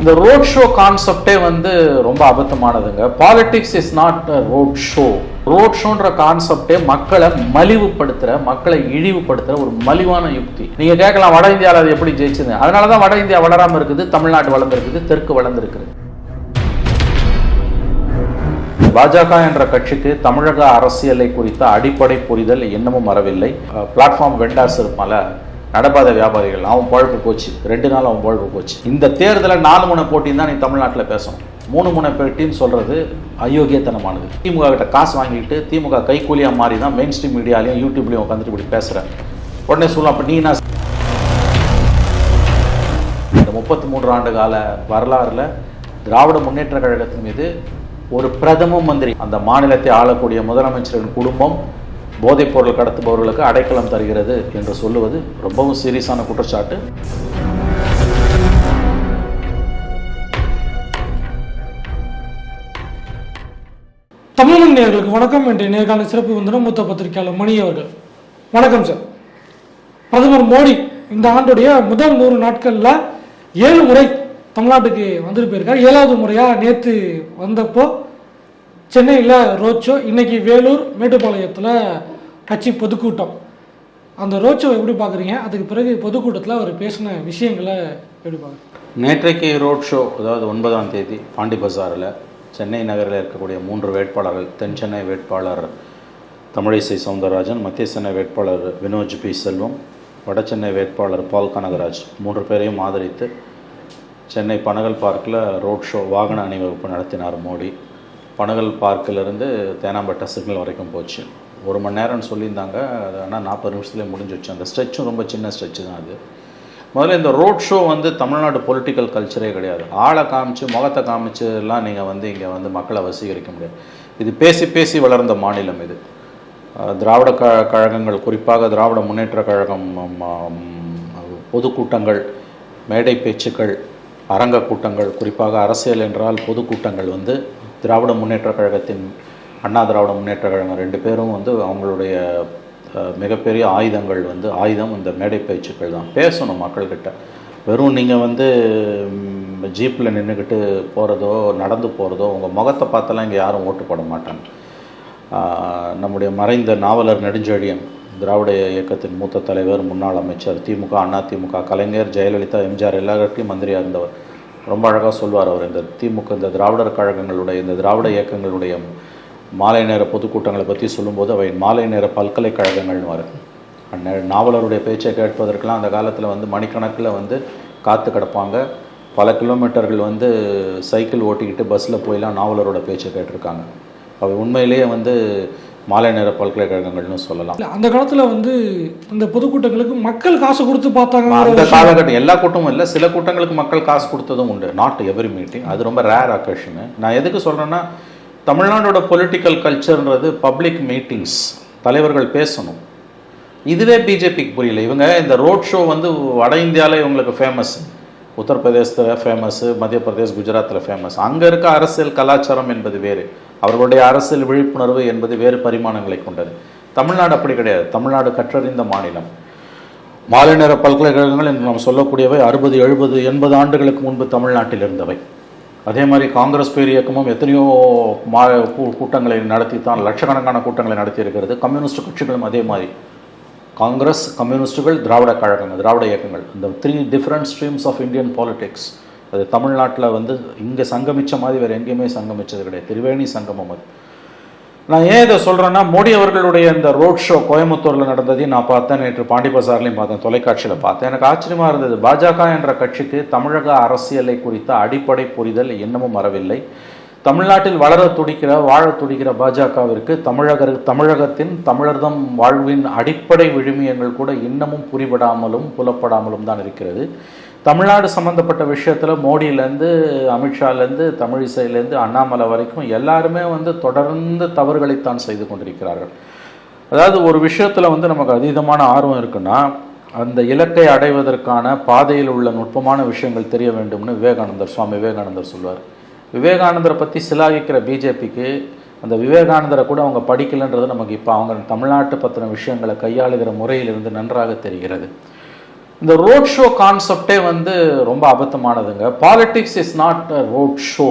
இந்த road show கான்செப்டே வந்து ரொம்ப அபத்தமானதுங்க. Politics is not road show road ஷோன்ற கான்செப்டே மக்களை மலிவுபடுத்துற மக்களை இழிவுபடுத்துற ஒரு மலிவான யுக்தி. நீங்க கேட்கலாம் வட இந்தியாவில் அது எப்படி ஜெயிச்சது அதனாலதான் வட இந்தியா வளராம இருக்குது தமிழ்நாடு வளர்ந்துருக்குது தெற்கு வளர்ந்துருக்குது. பாஜக என்ற கட்சிக்கு தமிழக அரசியலை குறித்த அடிப்படை புரிதல் இன்னமும் வரவில்லை. பிளாட்ஃபார்ம் வெண்டாஸ் இருப்பால நடப்பாத வியாபாரிகள் அவன் பழப்பு போச்சு. ரெண்டு நாள் அவன் பழப்பு போச்சு. இந்த தேர்தலில் நாலு முனை போட்டின்னு தான் நீ தமிழ்நாட்டில் பேசணும். மூணு முனை போட்டின்னு சொல்கிறது அயோக்கியத்தனமானது. திமுக கிட்ட காசு வாங்கிட்டு திமுக கைக்கூலியாக மாறி தான் மெயின் ஸ்ட்ரீம் மீடியாலையும் யூடியூப்லையும் உட்காந்துட்டு இப்படி பேசுகிறேன் உடனே சொல்லலாம் அப்போ நீ என்ன இந்த முப்பத்தி மூன்று ஆண்டு கால வரலாறில் திராவிட முன்னேற்ற கழகத்தின் மீது ஒரு பிரதம மந்திரி அந்த மாநிலத்தை ஆளக்கூடிய முதலமைச்சரின் குடும்பம் போதைப் பொருள் கடத்துபவர்களுக்கு அடைக்கலம் தருகிறது என்று சொல்லுவது ரொம்பவும் சீரியஸான குற்றச்சாட்டு. தமிழன் நேர்களுக்கு வணக்கம் இன்றைய நேர்காண சிறப்பு விருந்தினர் மூத்த பத்திரிகையாளர் மணி அவர்கள். வணக்கம் சார். பிரதமர் மோடி இந்த ஆண்டுடைய முதல் நூறு நாட்களில் ஏழு முறை தமிழ்நாட்டுக்கு வந்துட்டு போயிருக்கார் ஏழாவது முறையாக நேற்று வந்தப்போ சென்னையில் ரோட் ஷோ இன்னைக்கு வேலூர் மேட்டுப்பாளையத்தில் கட்சி பொதுக்கூட்டம். அந்த ரோட் ஷோ எப்படி பார்க்குறீங்க? அதுக்கு பிறகு பொதுக்கூட்டத்தில் அவர் பேசின விஷயங்களை எப்படி பார்க்குறீங்க? நேற்றைக்கு ரோட் ஷோ அதாவது ஒன்பதாம் தேதி பாண்டி பஜாரில் சென்னை நகரில் இருக்கக்கூடிய மூன்று வேட்பாளர்கள் தென் சென்னை வேட்பாளர் தமிழிசை சவுந்தரராஜன் மத்திய சென்னை வேட்பாளர் வினோஜ் பி. செல்வம் வட சென்னை வேட்பாளர் பால் கனகராஜ் மூன்று பேரையும் ஆதரித்து சென்னை பனகல் பார்க்கில் ரோட் ஷோ வாகன அணிவகுப்பு நடத்தினார் மோடி. பனகல் பார்க்கிலிருந்து தேனாம்பட்டை சிக்னல் வரைக்கும் போச்சு. ஒரு மணி நேரம்னு சொல்லியிருந்தாங்க. அது ஆனால் நாற்பது நிமிஷத்துலேயே முடிஞ்சிச்சு அந்த ஸ்ட்ரெச்சும் ரொம்ப சின்ன ஸ்ட்ரெச்சு தான் அது. முதல்ல இந்த ரோட் ஷோ வந்து தமிழ்நாடு பொலிட்டிக்கல் கல்ச்சரே கிடையாது. ஆளை காமிச்சு முகத்தை காமிச்சுலாம் நீங்கள் வந்து இங்கே வந்து மக்களை வசீகரிக்க முடியாது. இது பேசி பேசி வளர்ந்த மாநிலம் இது. திராவிட க கழகங்கள் குறிப்பாக திராவிட முன்னேற்ற கழகம் பொதுக்கூட்டங்கள் மேடை பேச்சுக்கள் அரங்க கூட்டங்கள் குறிப்பாக அரசியல் என்றால் பொதுக்கூட்டங்கள் வந்து திராவிட முன்னேற்ற கழகத்தின் அண்ணா திராவிட முன்னேற்ற கழகம் ரெண்டு பேரும் வந்து அவங்களுடைய மிகப்பெரிய ஆயுதங்கள் வந்து ஆயுதம் இந்த மேடை பேச்சுக்கள் தான். பேசணும் மக்கள்கிட்ட. வெறும் நீங்கள் வந்து ஜீப்பில் நின்றுக்கிட்டு போகிறதோ நடந்து போகிறதோ உங்கள் முகத்தை பார்த்தெல்லாம் இங்கே யாரும் ஓட்டு போட மாட்டாங்க. நம்முடைய மறைந்த நாவலர் நெடுஞ்செழியன் திராவிட இயக்கத்தின் மூத்த தலைவர் முன்னாள் அமைச்சர் திமுக அண்ணா திமுக கலைஞர் ஜெயலலிதா எம்ஜிஆர் எல்லாருக்கும் மந்திரியாக இருந்தவர். ரொம்ப அழகாக சொல்வார் அவர் இந்த திமுக இந்த திராவிடர் கழகங்களுடைய இந்த திராவிட இயக்கங்களுடைய மாலை நேர பொதுக்கூட்டங்களை பற்றி சொல்லும்போது அவை மாலை நேர பல்கலைக்கழகங்கள்னு வரும் அந்நே நாவலருடைய பேச்சை கேட்பதற்கெல்லாம் அந்த காலத்தில் வந்து மணிக்கணக்கில் வந்து காத்து கிடப்பாங்க. பல கிலோமீட்டர்கள் வந்து சைக்கிள் ஓட்டிக்கிட்டு பஸ்ஸில் போயெல்லாம் நாவலரோட பேச்சை கேட்டிருக்காங்க. அவை உண்மையிலேயே வந்து மாலை நேர பல்கலைக்கழகங்கள்னு சொல்லலாம். அந்த காலத்தில் வந்து இந்த பொதுக்கூட்டங்களுக்கு மக்கள் காசு கொடுத்து பார்த்தாங்க அந்த காலகட்டம் எல்லா கூட்டமும் இல்லை சில கூட்டங்களுக்கு மக்கள் காசு கொடுத்ததும் உண்டு. நாட் எவ்ரி மீட்டிங் அது ரொம்ப ரேர் அக்கேஷனு நான் எதுக்கு சொல்கிறேன்னா தமிழ்நாடோட பொலிட்டிக்கல் கல்ச்சர்ன்றது பப்ளிக் மீட்டிங்ஸ் தலைவர்கள் பேசணும். இதுவே பிஜேபிக்கு புரியல. இவங்க இந்த ரோட் ஷோ வந்து வட இந்தியாவில் இவங்களுக்கு ஃபேமஸ் உத்தரப்பிரதேசத்தில் ஃபேமஸ் மத்திய பிரதேஷ் குஜராத்தில் ஃபேமஸ் அங்கே இருக்க அரசியல் கலாச்சாரம் என்பது வேறு. அவர்களுடைய அரசியல் விழிப்புணர்வு என்பது வேறு பரிமாணங்களை கொண்டது. தமிழ்நாடு அப்படி கிடையாது. தமிழ்நாடு கற்றறிந்த மாநிலம். மாலை நேர பல்கலைக்கழகங்கள் என்று நாம் சொல்லக்கூடியவை அறுபது எழுபது எண்பது ஆண்டுகளுக்கு முன்பு தமிழ்நாட்டில் இருந்தவை. அதே மாதிரி காங்கிரஸ் பேர் இயக்கமும் எத்தனையோ மா கூ- கூட்டங்களை நடத்தித்தான் லட்சக்கணக்கான கூட்டங்களை நடத்தி இருக்கிறது கம்யூனிஸ்ட் கட்சிகளும் அதே மாதிரி. காங்கிரஸ் கம்யூனிஸ்டுகள் திராவிட கழகங்கள் திராவிட இயக்கங்கள் இந்த three different streams of Indian politics அது தமிழ்நாட்டில் வந்து இங்கே சங்கமிச்ச மாதிரி வேறு எங்கேயுமே சங்கமிச்சது கிடையாது. திரிவேணி சங்கமம் அது. நான் ஏன் இதை சொல்கிறேன்னா மோடி அவர்களுடைய இந்த ரோட் ஷோ கோயம்புத்தூரில் நடந்ததையும் நான் பார்த்தேன். நேற்று பாண்டி பசார்லையும் பார்த்தேன் தொலைக்காட்சியில் பார்த்தேன். எனக்கு ஆச்சரியமாக இருந்தது. பாஜக என்ற கட்சிக்கு தமிழக அரசியலை குறித்த அடிப்படை புரிதல் இன்னமும் வரவில்லை. தமிழ்நாட்டில் வளர துடிக்கிற வாழ துடிக்கிற பாஜகவிற்கு தமிழகர் தமிழகத்தின் தமிழர்தம் வாழ்வின் அடிப்படை விழுமியங்கள் கூட இன்னமும் புரிபடாமலும் புலப்படாமலும் தான் இருக்கிறது. தமிழ்நாடு சம்மந்தப்பட்ட விஷயத்தில் மோடியிலேருந்து அமித்ஷாலேருந்து தமிழிசையிலேருந்து அண்ணாமலை வரைக்கும் எல்லாருமே வந்து தொடர்ந்து தவறுகளைத்தான் செய்து கொண்டிருக்கிறார்கள். அதாவது ஒரு விஷயத்தில் வந்து நமக்கு அதீதமான ஆர்வம் இருக்குன்னா அந்த இலக்கை அடைவதற்கான பாதையில் உள்ள நுட்பமான விஷயங்கள் தெரிய வேண்டும்னு விவேகானந்தர் சுவாமி விவேகானந்தர் சொல்வார். விவேகானந்தரை பற்றி சிலாகிக்கிற பிஜேபிக்கு அந்த விவேகானந்தரை கூட அவங்க படிக்கலைன்றது நமக்கு இப்போ அவங்க தமிழ்நாட்டு பற்றின விஷயங்களை கையாளுகிற முறையிலிருந்து நன்றாக தெரிகிறது. இந்த ரோட் ஷோ கான்செப்டே வந்து ரொம்ப அபத்தமானதுங்க. Politics is not road show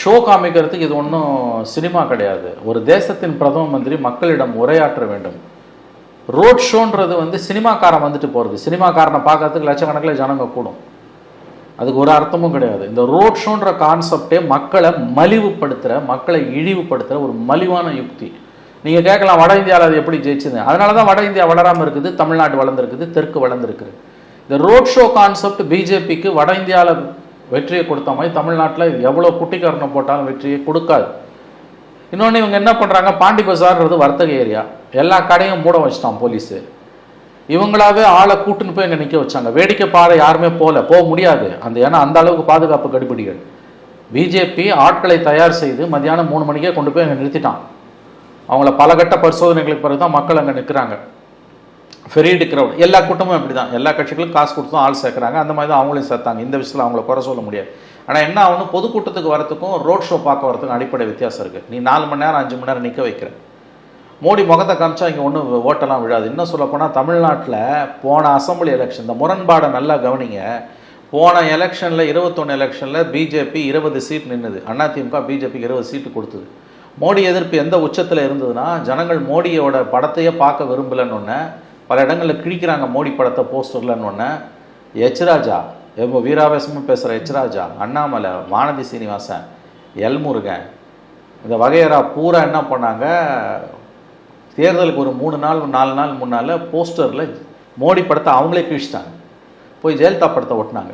show காமிக்கிறதுக்கு இது ஒன்றும் சினிமா கிடையாது. ஒரு தேசத்தின் பிரதம மந்திரி மக்களிடம் உரையாற்ற வேண்டும். ரோட் ஷோன்றது வந்து சினிமாக்காரன் வந்துட்டு போகிறது சினிமாக்காரனை பார்க்கறதுக்கு லட்சக்கணக்கில் ஜனங்க கூடும். அதுக்கு ஒரு அர்த்தமும் கிடையாது. இந்த ரோட் ஷோன்ற கான்செப்டே மக்களை மலிவுபடுத்துகிற மக்களை இழிவுபடுத்துகிற ஒரு மலிவான யுக்தி. நீங்கள் கேட்கலாம் வட இந்தியாவில் அது எப்படி ஜெயிச்சுது அதனால தான் வட இந்தியா வளராமல் இருக்குது தமிழ்நாடு வளர்ந்துருக்குது தெற்கு வளர்ந்துருக்குது. இந்த ரோட் ஷோ கான்செப்ட் பிஜேபிக்கு வட இந்தியாவில் வெற்றியை கொடுத்த மாதிரி தமிழ்நாட்டில் எவ்வளோ குட்டிக்காரணம் போட்டாலும் வெற்றியை கொடுக்காது. இன்னொன்று இவங்க என்ன பண்ணுறாங்க பாண்டி பசார்ன்றது வர்த்தக ஏரியா. எல்லா கடையும் மூட வச்சிட்டான் போலீஸு. இவங்களாவே ஆளை கூட்டுன்னு போய் இங்கே நிற்க வச்சாங்க. வேடிக்கை பாறை யாருமே போகல போக முடியாது. அந்த ஏன்னா அந்த அளவுக்கு பாதுகாப்பு கடுபிடிகள். பிஜேபி ஆட்களை தயார் செய்து மத்தியானம் மூணு மணிக்கே கொண்டு போய் அங்கே நிறுத்திட்டான். அவங்கள பல கட்ட பரிசோதனைகளுக்கு பிறகு தான் மக்கள் அங்கே நிற்கிறாங்க ஃபெரீடு கிரௌட் எல்லா கூட்டமும் அப்படி தான் எல்லா கட்சிகளுக்கும் காசு கொடுத்து தான் ஆள் சேர்க்குறாங்க. அந்த மாதிரி தான் அவங்களையும் சேர்த்தாங்க. இந்த விஷயத்தில் அவங்கள குறை சொல்ல முடியாது. ஆனால் என்ன ஆகணும்? பொதுக்கூட்டத்துக்கு வரத்துக்கும் ரோட் ஷோ பார்க்க வரத்துக்கும் அடிப்படை வித்தியாசம் இருக்குது நீ நாலு மணி நேரம் அஞ்சு மணி நேரம் நிற்க வைக்கிற. மோடி முகத்தை காமிச்சா இங்கே ஒன்றும் ஓட்டெல்லாம் விழாது. இன்னும் சொல்லப்போனால் தமிழ்நாட்டில் போன அசம்பிளி எலெக்ஷன் இந்த முரண்பாடை நல்லா கவனிங்க. போன எலெக்ஷனில் இருபத்தொன்று எலெக்ஷனில் பிஜேபி இருபது சீட் நின்றுது அதிமுக பிஜேபிக்கு இருபது சீட்டு கொடுத்தது. மோடி எதிர்ப்பு எந்த உச்சத்தில் இருந்ததுன்னா ஜனங்கள் மோடியோட படத்தையே பார்க்க விரும்பலன்னு ஒன்று பல இடங்களில் கிழிக்கிறாங்க மோடி படத்தை போஸ்டர்லன்னு ஒன்று எச்ராஜா எவ்வளோ வீராவேசமும் பேசுகிற எச்ராஜா அண்ணாமலை வானதி சீனிவாசன் எல்முருகன் இந்த வகையறா பூரா என்ன பண்ணாங்க தேர்தலுக்கு ஒரு மூணு நாள் நாலு நாள் முன்னால் போஸ்டரில் மோடி படத்தை அவங்களே கிழிச்சிட்டாங்க. போய் ஜெயலலிதா படத்தை ஒட்டினாங்க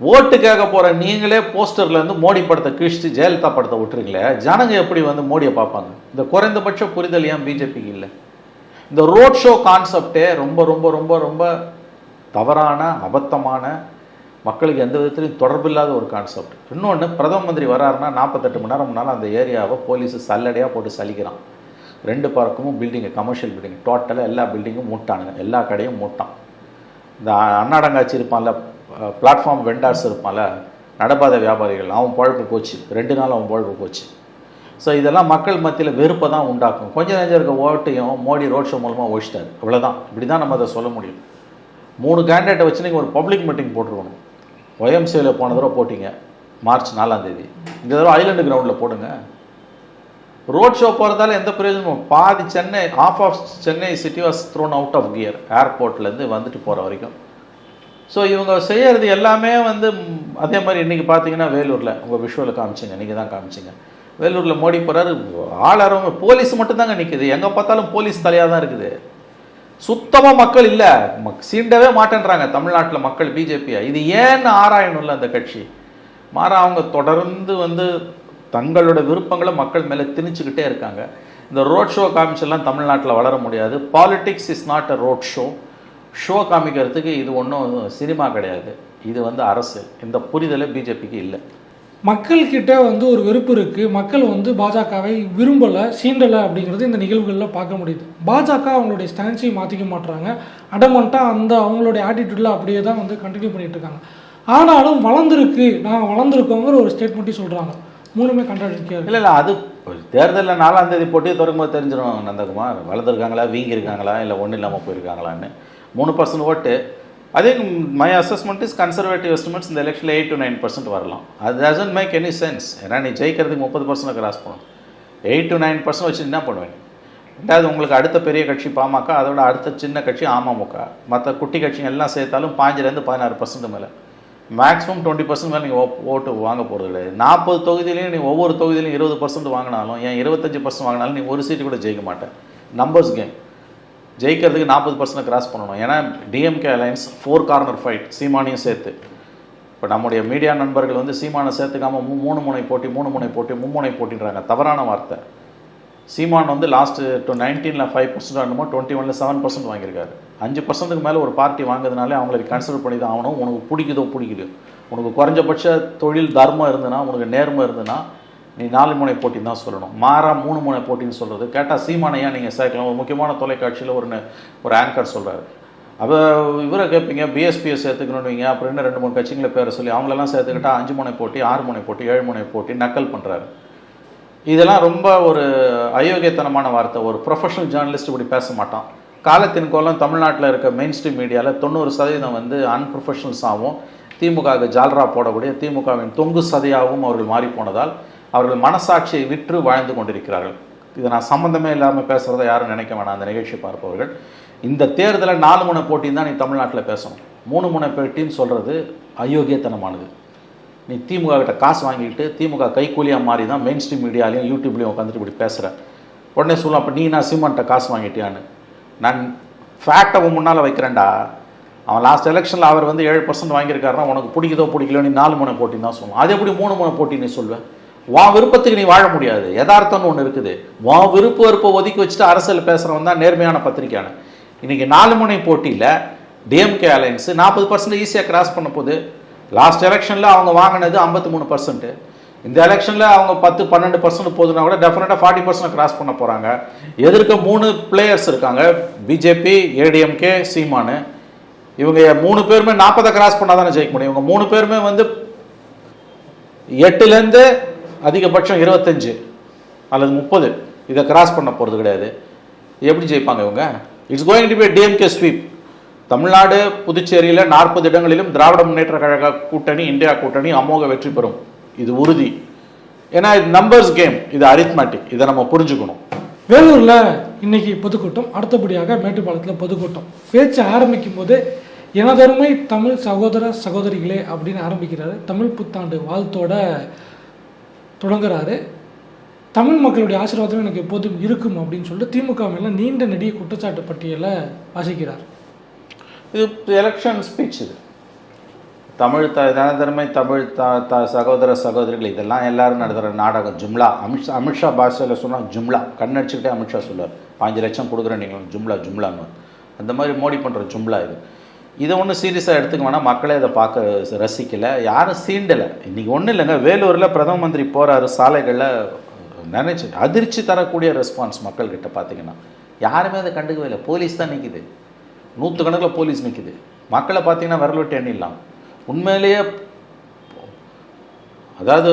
ஓட்டு கேட்க போகிற நீங்களே போஸ்டர்லருந்து மோடி படத்தை கிழிச்சு ஜெயலலிதா படத்தை விட்டுறீங்களே ஜனங்க எப்படி வந்து மோடியை பார்ப்பாங்க? இந்த குறைந்தபட்ச புரிதல் ஏன் பிஜேபிக்கு இல்லை? இந்த ரோட் ஷோ கான்செப்டே ரொம்ப ரொம்ப ரொம்ப ரொம்ப தவறான அபத்தமான மக்களுக்கு எந்த விதத்துலையும் தொடர்பில்லாத ஒரு கான்செப்ட் இன்னொன்று பிரதம மந்திரி வராருன்னா நாற்பத்தெட்டு மணி நேரம் முன்னால் அந்த ஏரியாவை போலீஸ் சல்லடையாக போட்டு சலிக்கிறான். ரெண்டு பக்கமும் பில்டிங்கு கமர்ஷியல் பில்டிங் டோட்டலாக எல்லா பில்டிங்கும் மூட்டானுங்க. எல்லா கடையும் மூட்டான். இந்த அண்ணாடங்காச்சி இருப்பான்ல பிளாட்ஃபார்ம் வெண்டார்ஸ் இருப்பான்ல நடப்பாத வியாபாரிகள் அவன் பழப்பு போச்சு. ரெண்டு நாள் அவன் பழப்பு போச்சு. ஸோ இதெல்லாம் மக்கள் மத்தியில் வெறுப்பை தான் உண்டாக்கும். கொஞ்சம் நெஞ்சம் இருக்க ஓட்டையும் மோடி ரோட் ஷோ மூலமாக ஒழிச்சிட்டாரு இவ்வளோதான் இப்படி தான் நம்ம அதை சொல்ல முடியும். மூணு கேண்டிடேட்டை வச்சு நீங்கள் ஒரு பப்ளிக் மீட்டிங் போட்டுருக்கணும். ஒயம்சியில் போன தடவை போட்டிங்க. மார்ச் நாலாம் தேதி. இந்த தடவை ஐலண்டு கிரவுண்டில் போடுங்க. ரோட் ஷோ போகிறதால எந்த பிரயோஜனமும் பாதி Chennai of of Chennai city was thrown out of gear ஏர்போர்ட்லேருந்து வந்துட்டு போகிற வரைக்கும். ஸோ இவங்க செய்கிறது எல்லாமே வந்து அதே மாதிரி இன்றைக்கி பார்த்தீங்கன்னா வேலூரில் உங்கள் விஷுவலில் காமிச்சிங்க நீங்கள் தான் காமிச்சிங்க. வேலூரில் மோடி போகிறாரு ஆளாரவங்க போலீஸ் மட்டும்தாங்க நிற்குது எங்கே பார்த்தாலும் போலீஸ் தலையாக தான் இருக்குது. சுத்தமாக மக்கள் இல்லை. சீண்டவே மாட்டேன்றாங்க தமிழ்நாட்டில் மக்கள் பிஜேபியா இது ஏன்னு ஆராயணும்ல அந்த கட்சி. மாறா அவங்க தொடர்ந்து வந்து தங்களோட விருப்பங்களை மக்கள் மேலே திணிச்சுக்கிட்டே இருக்காங்க. இந்த ரோட் ஷோ காமிச்செல்லாம் தமிழ்நாட்டில் வளர முடியாது. Politics is not a road show show காமிக்கிறதுக்கு இது ஒன்றும் சினிமா கிடையாது. இது வந்து அரசியல் இந்த புரிதலே பிஜேபிக்கு இல்லை. மக்கள்கிட்ட வந்து ஒரு வெறுப்பு இருக்கு. மக்கள் வந்து பாஜகவை விரும்பலை சீண்டலை அப்படிங்கிறது இந்த நிகழ்வுகளில் பார்க்க முடியுது. பாஜக அவங்களுடைய ஸ்டான்ஸையும் மாற்றிக்க மாட்டுறாங்க அடமண்ட்டாக அந்த அவங்களுடைய ஆட்டிடியூடில் அப்படியே தான் வந்து கண்டினியூ பண்ணிட்டு இருக்காங்க. ஆனாலும் வளர்ந்துருக்கு. நாங்கள் வளர்ந்துருக்கோங்கிற ஒரு ஸ்டேட்மெண்ட்டையும் சொல்கிறாங்க மூணுமே கண்டாடிக்கே இல்லை இல்லை அது தேர்தலில் நாலாம் தேதி போட்டி தொடங்கும்போது தெரிஞ்சிடும் நந்தகுமார் வளர்ந்துருக்காங்களா வீங்கியிருக்காங்களா இல்லை ஒன்றும் இல்லாமல் போயிருக்காங்களான்னு. மூணு பர்சன்ட் ஓட்டு. அதே my assessment is conservative estimates இந்த எலெக்ஷனில் எயிட் டு நைன் பர்சன்ட் வரலாம். அது டசன்ட் மேக் எனி சென்ஸ் ஏன்னா நீ ஜெயிக்கிறதுக்கு முப்பது பர்சன்ட் கிராஸ் பண்ணணும். எயிட் டு நைன் பர்சன்ட் வச்சு என்ன பண்ணுவேன்? ரெண்டாவது உங்களுக்கு அடுத்த பெரிய கட்சி பாமக அதோட அடுத்த சின்ன கட்சி அமமுக. மற்ற குட்டி கட்சிங்க எல்லாம் சேர்த்தாலும் பாஞ்சிலேருந்து பதினாறு பர்சன்ட் மேலே. மேக்ஸிமம் டுவெண்ட்டி பர்சன்ட் மேலே நீங்கள் ஓட்டு வாங்க போகிறது கிடையாது நாற்பது தொகுதியிலையும் நீ ஒவ்வொரு தொகுதியிலையும் இருபது பர்சன்ட் வாங்கினாலும் ஏன் இருபத்தஞ்சி பர்சன்ட் வாங்கினாலும் நீ ஒரு சீட்டு கூட ஜெயிக்க மாட்டேன் நம்பர்ஸ் கேம் ஜெயிக்கிறதுக்கு நாற்பது பர்சன்ட் கிராஸ் பண்ணணும். ஏன்னா DMK alliance four corner fight சீமானியும் சேர்த்து. இப்போ நம்முடைய மீடியா நண்பர்கள் வந்து சீமானை சேர்த்துக்காமல் மூ- மூணு முனை போட்டி மூணு முனை போட்டி மும்முனை போட்டின்றாங்க. தவறான வார்த்தை. சீமான் வந்து லாஸ்ட்டு டூ நைன்டீனில் ஃபைவ் பர்சன்ட் என்னமோ டுவெண்ட்டி ஒனில் செவன் பர்சன்ட் வாங்கியிருக்காரு. அஞ்சு பர்சன்ட்டுக்கு மேலே ஒரு பார்ட்டி வாங்குறதுனாலே அவங்களுக்கு கன்சிடர் பண்ணி தான் ஆகணும். உனக்கு பிடிக்குதோ பிடிக்குது உனக்கு குறைஞ்சபட்ச தொழில் தர்மம் இருந்ததுன்னா உனக்கு நேர்மை இருந்ததுன்னா நீ நாலு முனை போட்டின்னு தான் சொல்லணும். மாறா மூணு முனை போட்டின்னு சொல்கிறது கேட்டால் சீமானையா நீங்கள் சேர்க்கலாம் ஒரு முக்கியமான தொலைக்காட்சியில் ஒரு ஒரு ஆங்கர் சொல்கிறாரு அப்போ இவரை கேட்பீங்க பிஎஸ்பியை சேர்த்துக்கணும்னு அப்புறம் இன்னும் ரெண்டு மூணு கட்சிங்களை பேர சொல்லி அவங்களெல்லாம் சேர்த்துக்கிட்டா அஞ்சு முனை போட்டி ஆறு முனை போட்டி ஏழு முனை போட்டி நக்கல் பண்ணுறாரு இதெல்லாம் ரொம்ப ஒரு அயோக்கியத்தனமான வார்த்தை. ஒரு ப்ரொஃபஷனல் ஜேர்னலிஸ்ட் இப்படி பேச மாட்டான். காலத்தின் கோலம் தமிழ்நாட்டில் இருக்க மெயின் ஸ்ட்ரீம் மீடியாவில் தொண்ணூறு சதவீதம் வந்து அன்ப்ரொஃபஷனல்ஸாகவும் திமுகவுக்கு ஜால்ரா போடக்கூடிய திமுகவின் தொங்கு சதையாகவும் அவர்கள் மாறி போனதால் அவர்கள் மனசாட்சியை விற்று வாழ்ந்து கொண்டிருக்கிறார்கள். இதை நான் சம்மந்தமே இல்லாமல் பேசுகிறத யாரும் நினைக்க வேணாம். அந்த நிகழ்ச்சி பார்ப்பவர்கள். இந்த தேர்தலில் நாலு முனை போட்டின்னு தான் நீ தமிழ்நாட்டில் பேசணும். மூணு முனை போட்டின்னு சொல்கிறது அயோக்கியத்தனமானது. நீ திமுக கிட்ட காசு வாங்கிட்டு திமுக கைக்கூலியாக மாறி தான் மெயின் ஸ்ட்ரீம் மீடியாலையும் யூடியூப்லேயும் உட்காந்துட்டு இப்படி பேசுகிற உடனே சொல்லலாம் அப்போ நீ நான் சிமெண்ட்டை காசு வாங்கிட்டியான்னு? நான் ஃபேக்டை உன் முன்னால் வைக்கிறேன்டா. அவன் லாஸ்ட் எலெக்ஷனில் அவர் வந்து ஏழு பர்சன்ட் வாங்கியிருக்காருன்னா உனக்கு பிடிக்குதோ பிடிக்கலோ நீ நாலு முனை போட்டின்னு தான் சொல்லுவோம் அது எப்படி மூணு முனை போட்டி நீ சொல்வேன் உன் விருப்பத்துக்கு நீ வாழ முடியாது. யதார்த்தம்னு ஒன்று இருக்குது. உன் விருப்ப வெறுப்பை ஒதுக்கி வச்சுட்டு அரசியல் பேசுகிறவன் தான் நேர்மையான பத்திரிக்கையான இன்றைக்கி நாலு முனை போட்டியில் டிஎம்கே அலையன்ஸு நாற்பது பர்சன்ட் ஈஸியாக கிராஸ் பண்ண போகுது. லாஸ்ட் எலெக்ஷனில் அவங்க வாங்கினது ஐம்பத்தி மூணு பர்சன்ட்டு இந்த எலெக்ஷனில் அவங்க பத்து பன்னெண்டு பர்சன்ட் போதுன்னா கூட டெஃபினட்டாக ஃபார்ட்டி பர்சன்ட் கிராஸ் பண்ண போகிறாங்க எதிர்க்க மூணு பிளேயர்ஸ் இருக்காங்க. பிஜேபி ஏடிஎம்கே சீமானு இவங்க மூணு பேருமே நாற்பதை கிராஸ் பண்ணால் தானே ஜெயிக்க முடியும். இவங்க மூணு பேருமே வந்து எட்டுலேருந்து அதிகபட்சம் இருபத்தஞ்சு அல்லது முப்பது. இதை கிராஸ் பண்ண போகிறது கிடையாது. எப்படி ஜெயிப்பாங்க இவங்க? It's going to be DMK sweep Tamil Nadu புதுச்சேரியில் நாற்பது இடங்களிலும் திராவிட முன்னேற்ற கழக கூட்டணி இந்தியா கூட்டணி அமோக வெற்றி பெறும். இது உறுதி. ஏன்னா இது நம்பர்ஸ் கேம் இது அரித்மேட்டிக் இதை நம்ம புரிஞ்சுக்கணும். வேலூரில் இன்னைக்கு பொதுக்கூட்டம் அடுத்தபடியாக மேட்டுப்பாளையத்தில் பொதுக்கூட்டம். பேச்சு ஆரம்பிக்கும் போது எனதருமை தமிழ் சகோதர சகோதரிகளே அப்படின்னு ஆரம்பிக்கிறாரு தமிழ் புத்தாண்டு வாழ்த்தோட தொடங்குறாரு. தமிழ் மக்களுடைய ஆசீர்வாதம் எனக்கு எப்போதும் இருக்கும் அப்படின்னு சொல்லிட்டு திமுக மேலே நீண்ட நெடிய குற்றச்சாட்டு பட்டியலை வாசிக்கிறார். இது எலெக்ஷன் ஸ்பீச் இது. தமிழ் த தினதர்மை தமிழ் த த சகோதர சகோதரிகள் இதெல்லாம் எல்லாரும் நடத்துகிற நாடகம் ஜும்லா. அமித்ஷா அமித்ஷா பாஷையில் சொன்னால் ஜும்லா. கண்ணடிச்சுக்கிட்டே அமித்ஷா சொல்லுவார். பாஞ்சு லட்சம் கொடுக்குறேன் நீங்கள் ஜும்லா ஜும்லான்னு. அந்த மாதிரி மோடி பண்ணுற ஜும்லா இது. இதை ஒன்றும் சீரியஸாக எடுத்துக்க வேணால் மக்களே இதை பார்க்க ரசிக்கலை யாரும் சீண்டலை. இன்றைக்கி ஒன்றும் இல்லைங்க வேலூரில் பிரதம மந்திரி போகிறாரு சாலைகளில் நினைச்சு அதிர்ச்சி தரக்கூடிய ரெஸ்பான்ஸ் மக்கள்கிட்ட பார்த்தீங்கன்னா யாருமே அதை கண்டுக்கவே இல்லை. போலீஸ் தான் நிற்கிது நூற்றுக்கணக்கில் போலீஸ் நிற்கிது மக்களை பார்த்தீங்கன்னா விரல் விட்டு எண்ணிடலாம். உண்மையிலேயே அதாவது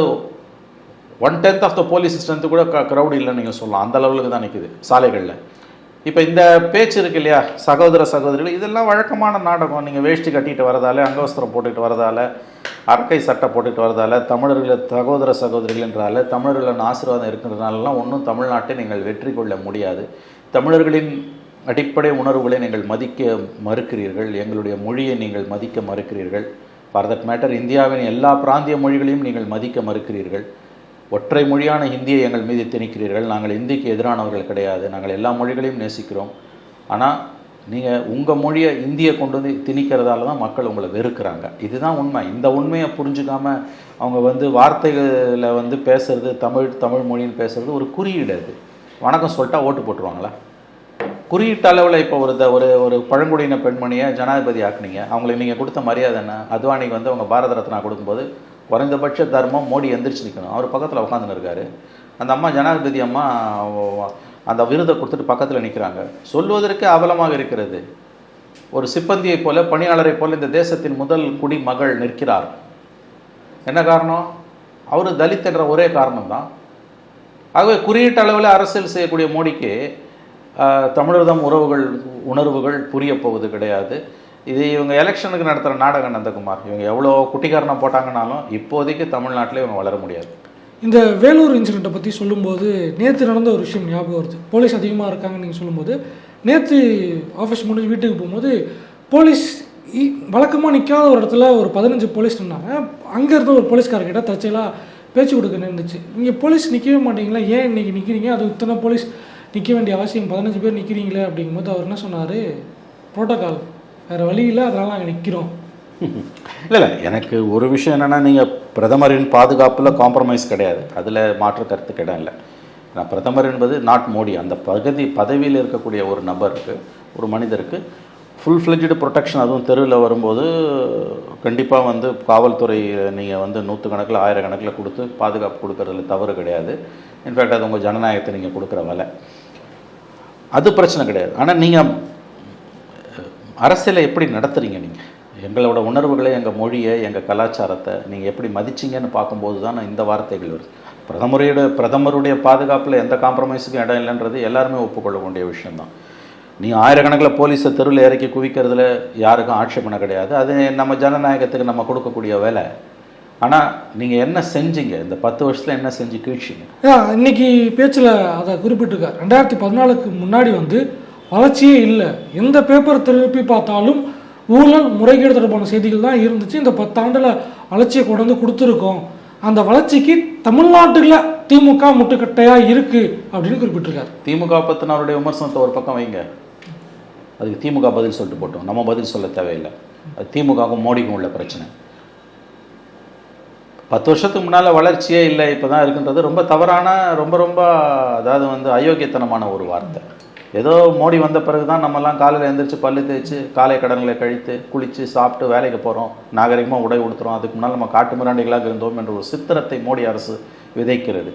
one tenth of the police strength கூட க க்ரௌட் இல்லைன்னு நீங்கள் சொல்லலாம். அந்த லெவலுக்கு தான் நிற்கிது சாலைகளில். இப்போ இந்த பேச்சு இருக்கு இல்லையா? சகோதர சகோதரிகள் இதெல்லாம் வழக்கமான நாடகம். நீங்கள் வேஷ்டி கட்டிட்டு வரதால அங்கவஸ்திரம் போட்டுட்டு வரதால அரக்கை சட்டை போட்டுட்டு வரதால தமிழர்களை சகோதர சகோதரிகள்ன்றால தமிழர்களின் ஆசீர்வாதம் இருக்கிறதுனாலலாம் ஒன்றும் தமிழ்நாட்டை நீங்கள் வெற்றி கொள்ள முடியாது. தமிழர்களின் அடிப்படை உணர்வுகளை நீங்கள் மதிக்க மறுக்கிறீர்கள். எங்களுடைய மொழியை நீங்கள் மதிக்க மறுக்கிறீர்கள். ஃபார் தட் மேட்டர் இந்தியாவின் எல்லா பிராந்திய மொழிகளையும் நீங்கள் மதிக்க மறுக்கிறீர்கள். ஒற்றை மொழியான ஹிந்தியை எங்கள் மீது திணிக்கிறீர்கள். நாங்கள் இந்திக்கு எதிரானவர்கள் கிடையாது. நாங்கள் எல்லா மொழிகளையும் நேசிக்கிறோம். ஆனால் நீங்கள் உங்கள் மொழியை இந்தியை கொண்டு வந்து திணிக்கிறதால தான் மக்கள் உங்களை வெறுக்கிறாங்க. இதுதான் உண்மை. இந்த உண்மையை புரிஞ்சுக்காமல் அவங்க வந்து வார்த்தைகளில் வந்து பேசுகிறது தமிழ் தமிழ் மொழின்னு பேசுறது ஒரு குறியீடு அது. வணக்கம் சொல்லிட்டா ஓட்டு போட்டுருவாங்களா? குறியீட்டு அளவில் இப்போ ஒரு த- ஒரு ஒரு பழங்குடியின பெண்மணியை ஜனாதிபதி ஆக்குனீங்க. அவங்களுக்கு நீங்கள் கொடுத்த மரியாதை என்ன? அத்வானிக்கு வந்து அவங்க பாரத ரத்னா கொடுக்கும்போது குறைந்தபட்ச தர்மம் மோடி எந்திரிச்சு நிற்கணும் அவர் பக்கத்தில் உட்காந்துன்னு இருக்காரு. அந்த அம்மா ஜனாதிபதி அம்மா அந்த விருதை கொடுத்துட்டு பக்கத்தில் நிற்கிறாங்க சொல்வதற்கு அவலமாக இருக்கிறது. ஒரு சிப்பந்தியை போல பணியாளரை போல இந்த தேசத்தின் முதல் குடிமகள் நிற்கிறார். என்ன காரணம்? அவர் தலித் என்ற ஒரே காரணம் தான் ஆகவே குறியீட்டு அளவில் அரசியல் செய்யக்கூடிய மோடிக்கு தமிழர்தம் உறவுகள் உணர்வுகள் புரிய போவது கிடையாது. இது இவங்க எலெக்ஷனுக்கு நடத்துகிற நாடகம் நந்தகுமார் இவங்க எவ்வளோ குட்டிக்காரனை போட்டாங்கனாலும் இப்போதைக்கு தமிழ்நாட்டில் இவங்க வளர முடியாது. இந்த வேலூர் இன்சிடெண்ட்டை பற்றி சொல்லும்போது நேற்று நடந்த ஒரு விஷயம் ஞாபகம் வருது. போலீஸ் அதிகமாக இருக்காங்கன்னு நீங்கள் சொல்லும்போது நேற்று ஆஃபீஸ் முடிஞ்சு வீட்டுக்கு போகும்போது போலீஸ் வழக்கமாக நிற்காத ஒரு இடத்துல ஒரு பதினஞ்சு போலீஸ் நின்னாங்க. அங்கே இருந்த ஒரு போலீஸ்காரர்கிட்ட தச்சையெல்லாம் பேச்சு கொடுக்க நின்றுச்சு இங்கே போலீஸ் நிற்கவே மாட்டீங்களா? ஏன் இன்றைக்கி நிற்கிறீங்க அது இத்தனை போலீஸ் நிற்க வேண்டிய அவசியம். பதினஞ்சு பேர் நிற்கிறீங்களே அப்படிங்கும்போது அவர் என்ன சொன்னார்? ப்ரோட்டோக்கால் வேறு வழி இல்லை அதனால் நாங்கள் நிற்கிறோம் இல்லை இல்லை. எனக்கு ஒரு விஷயம் என்னென்னா நீங்கள் பிரதமரின் பாதுகாப்பில் காம்ப்ரமைஸ் கிடையாது. அதில் மாற்று கருத்துக்கு இடம் இல்லை. நான் பிரதமர் என்பது நாட் மோடி. அந்த பகுதி பதவியில் இருக்கக்கூடிய ஒரு நபருக்கு ஒரு மனிதருக்கு ஃபுல் ஃப்ளெஜ்டு ப்ரொடெக்ஷன் அதுவும் தெருவில் வரும்போது கண்டிப்பாக வந்து காவல்துறை நீங்கள் வந்து நூற்றுக்கணக்கில் ஆயிரக்கணக்கில் கொடுத்து பாதுகாப்பு கொடுக்கறதுல தவறு கிடையாது. இன்ஃபேக்ட் அது உங்கள் ஜனநாயகத்தை நீங்கள் கொடுக்குற வேலை. அது பிரச்சனை கிடையாது. ஆனால் நீங்கள் அரசியலை எப்படி நடத்துறீங்க நீங்கள் எங்களோட உணர்வுகளை எங்கள் மொழியை எங்கள் கலாச்சாரத்தை நீங்கள் எப்படி மதிச்சீங்கன்னு பார்க்கும்போது தான் இந்த வார்த்தைகள் வருது. பிரதமருடைய பிரதமருடைய பாதுகாப்பில் எந்த காம்ப்ரமைஸுக்கும் இடம் இல்லைன்றது எல்லாருமே ஒப்புக்கொள்ள வேண்டிய விஷயம்தான். நீ ஆயிரக்கணக்கில் போலீஸை தெருவில் இறக்கி குவிக்கிறதுல யாருக்கும் ஆட்சேபனை கிடையாது. அது நம்ம ஜனநாயகத்துக்கு நம்ம கொடுக்கக்கூடிய வேலை. ஆனால் நீங்கள் என்ன செஞ்சீங்க? இந்த பத்து வருஷத்தில் என்ன செஞ்சு கீழ்ச்சிங்க? இன்னைக்கு பேச்சில் அதை குறிப்பிட்டிருக்கார். ரெண்டாயிரத்தி பதினாலுக்கு முன்னாடி வந்து வளர்ச்சியே இல்லை. எந்த பேப்பர் திருப்பி பார்த்தாலும் ஊழல் முறைகேடு தொடர்பான செய்திகள் தான் இருந்துச்சு. இந்த பத்தாண்டில் வளர்ச்சியை கொண்டு வந்து கொடுத்துருக்கோம். அந்த வளர்ச்சிக்கு தமிழ்நாட்டுல திமுக முட்டுக்கட்டையாக இருக்குது அப்படின்னு குறிப்பிட்டிருக்காரு. திமுக பற்றின அவருடைய விமர்சனத்தை ஒரு பக்கம் வைங்க. அதுக்கு திமுக பதில் சொல்லிட்டு போட்டோம். நம்ம பதில் சொல்ல தேவையில்லை. அது திமுகவுக்கும் மோடிக்கும் உள்ள பிரச்சனை. பத்து வருஷத்துக்கு முன்னால் வளர்ச்சியே இல்லை. இப்போ தான் இருக்குன்றது ரொம்ப தவறான ரொம்ப ரொம்ப அதாவது வந்து அயோக்கியத்தனமான ஒரு வார்த்தை. ஏதோ மோடி வந்த பிறகு தான் நம்மலாம் காலையில் எழுந்திரிச்சு பல்லு தேய்ச்சி காலை கடன்களை கழித்து குளித்து சாப்பிட்டு வேலைக்கு போகிறோம் நாகரிகமாக உடை உடுத்துறோம். அதுக்கு முன்னால் நம்ம காட்டு மிராண்டிகளாக இருந்தோம் என்ற ஒரு சித்திரத்தை மோடி அரசு விதைக்கிறது.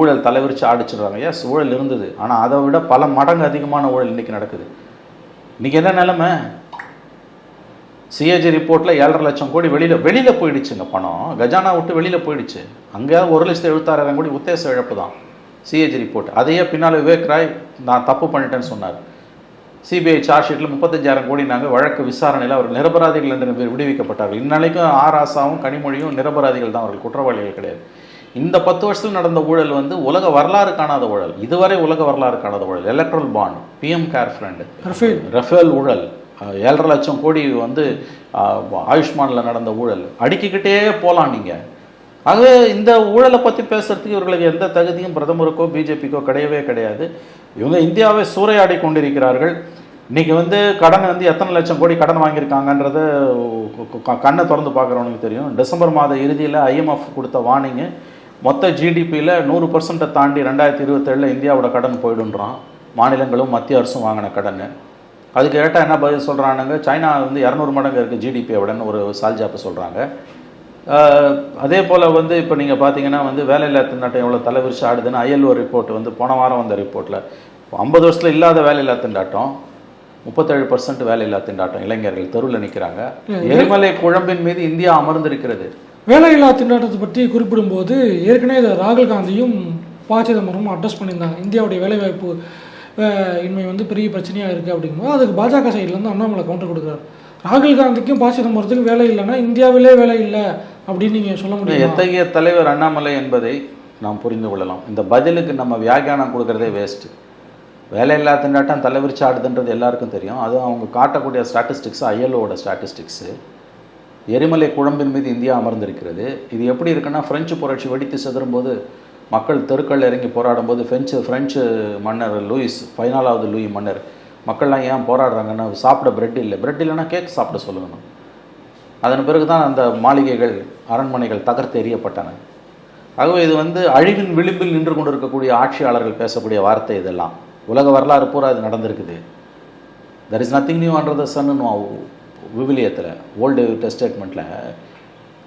ஊழல் தலைவிரிச்சு ஆடிச்சிடுறாங்க. எஸ் ஊழல் இருந்தது. ஆனால் அதை விட பல மடங்கு அதிகமான ஊழல் இன்றைக்கி நடக்குது. இன்றைக்கி என்ன நிலமை? சிஏஜி ரிப்போர்ட்டில் ஏழரை லட்சம் கோடி வெளியில் வெளியில் போயிடுச்சுங்க பணம். கஜானா விட்டு வெளியில் போயிடுச்சு. அங்கே ஒரு லட்சத்து எழுபத்தாறாயிரம் கோடி உத்தேச இழப்பு தான் சிஏஜி ரிப்போர்ட். அதையே பின்னால் விவேக் ராய் நான் தப்பு பண்ணிட்டேன்னு சொன்னார். சிபிஐ சார்ஜ் ஷீட்டில் முப்பத்தஞ்சாயிரம் கோடி நாங்கள் வழக்கு விசாரணையில் அவர் நிரபராதிகள் என்று வி- விடுவிக்கப்பட்டார்கள். இந்நாளைக்கும் ஆர் ஆசாவும் கனிமொழியும் நிரபராதிகள் தான் அவர்கள் குற்றவாளிகள் கிடையாது. இந்த பத்து வருஷத்தில் நடந்த ஊழல் வந்து உலக வரலாறு காணாத ஊழல். இதுவரை உலக வரலாறு காணாத ஊழல். Electoral bond PM care friend Rafale. Rafale ஊழல். ஏழரை லட்சம் கோடி வந்து ஆயுஷ்மானில் நடந்த ஊழல். அடுக்கிக்கிட்டே போகலாம் நீங்கள் ஆகவே இந்த ஊழலை பற்றி பேசுறதுக்கு இவர்களுக்கு எந்த தகுதியும் பிரதமருக்கோ பிஜேபிக்கோ கிடையவே கிடையாது. இவங்க இந்தியாவை சூறையாடி கொண்டிருக்கிறார்கள். இன்றைக்கி வந்து கடன் வந்து எத்தனை லட்சம் கோடி கடன் வாங்கியிருக்காங்கன்றத கண்ணை திறந்து பார்க்குறவனுக்கு தெரியும். டிசம்பர் மாத இறுதியில் ஐஎம்எஃப் கொடுத்த வார்னிங்கு மொத்த ஜிடிபியில் நூறு பர்சன்ட்டை தாண்டி ரெண்டாயிரத்தி இருபத்தேழில் இந்தியாவோட கடன் போயிடுன்றான் மாநிலங்களும் மத்திய அரசும் வாங்கின கடன் அதுக்கு கேட்டால் என்ன பதில் சொல்கிறானுங்க சைனா வந்து இரநூறு மடங்கு இருக்குது ஜிடிபியை விடன்னு ஒரு சால்ஜாப்பை சொல்கிறாங்க அதே போல் வந்து இப்போ நீங்கள் பார்த்தீங்கன்னா வந்து வேலையில்லா திண்டாட்டம் எவ்வளோ தலைவிரிச்சு ஆடுதுன்னு ஐஎல்ஓ ரிப்போர்ட் வந்து போன வாரம் வந்த ரிப்போர்ட்டில் ஐம்பது வருஷத்தில் இல்லாத வேலையில்லா திண்டாட்டம் முப்பத்தேழு பர்சன்ட் வேலையில்லா திண்டாட்டம் இளைஞர்கள் தெருவில் நிற்கிறாங்க எரிமலை குழம்பின் மீது இந்தியா அமர்ந்திருக்கிறது. வேலையில்லா திண்டாட்டத்தை பற்றி குறிப்பிடும்போது ஏற்கனவே இதை ராகுல் காந்தியும் ப சிதம்பரமும் அட்ரஸ் பண்ணியிருந்தாங்க. இந்தியாவுடைய வேலைவாய்ப்பு இன்மை வந்து பெரிய பிரச்சனையாக இருக்குது அப்படிங்கும்போது அதுக்கு பாஜக சைட்லேருந்து அண்ணாமலை கவுண்டர் கொடுக்குறாரு. ராகுல் காந்திக்கும் ப சிதம்பரத்துக்கும் வேலை இல்லைன்னா இந்தியாவிலே வேலை இல்லை. அப்படின்னு நீங்கள் சொல்ல முடியும்? எத்தகைய தலைவர் அண்ணாமலை என்பதை நாம் புரிந்து கொள்ளலாம். இந்த பதிலுக்கு நம்ம வியாக்கியானம் கொடுக்கறதே வேஸ்ட்டு வேலையில்லா திண்டாட்டம் தலைவிரிச்சு ஆடுதுன்றது எல்லாருக்கும் தெரியும். அதுவும் அவங்க காட்டக்கூடிய ஸ்டாட்டிஸ்டிக்ஸ் ஐஎல்ஓட ஸ்டாட்டிஸ்டிக்ஸு எரிமலை குழம்பின் மீது இந்தியா அமர்ந்திருக்கிறது. இது எப்படி இருக்குன்னா பிரெஞ்சு புரட்சி வெடித்து சிதறும்போது மக்கள் தெருக்கள் இறங்கி போராடும்போது பிரெஞ்சு பிரெஞ்சு மன்னர் லூயிஸ் பதினாலாவது லூயி மன்னர் மக்கள்லாம் ஏன் போராடுறாங்கன்னா சாப்பிட பிரெட் இல்லை. பிரெட் இல்லைன்னா கேக் சாப்பிட சொல்லணும். அதன் பிறகு தான் அந்த மாளிகைகள் அரண்மனைகள் தகர்த்து எறியப்பட்டன. ஆகவே இது வந்து அழிவின் விளிம்பில் நின்று கொண்டிருக்கக்கூடிய ஆட்சியாளர்கள் பேசக்கூடிய வார்த்தை இதெல்லாம். உலக வரலாறு பூரா இது நடந்திருக்குது. There is nothing new under the சன்னு விவிலியத்தில் old ஸ்டேட்மெண்ட்டில்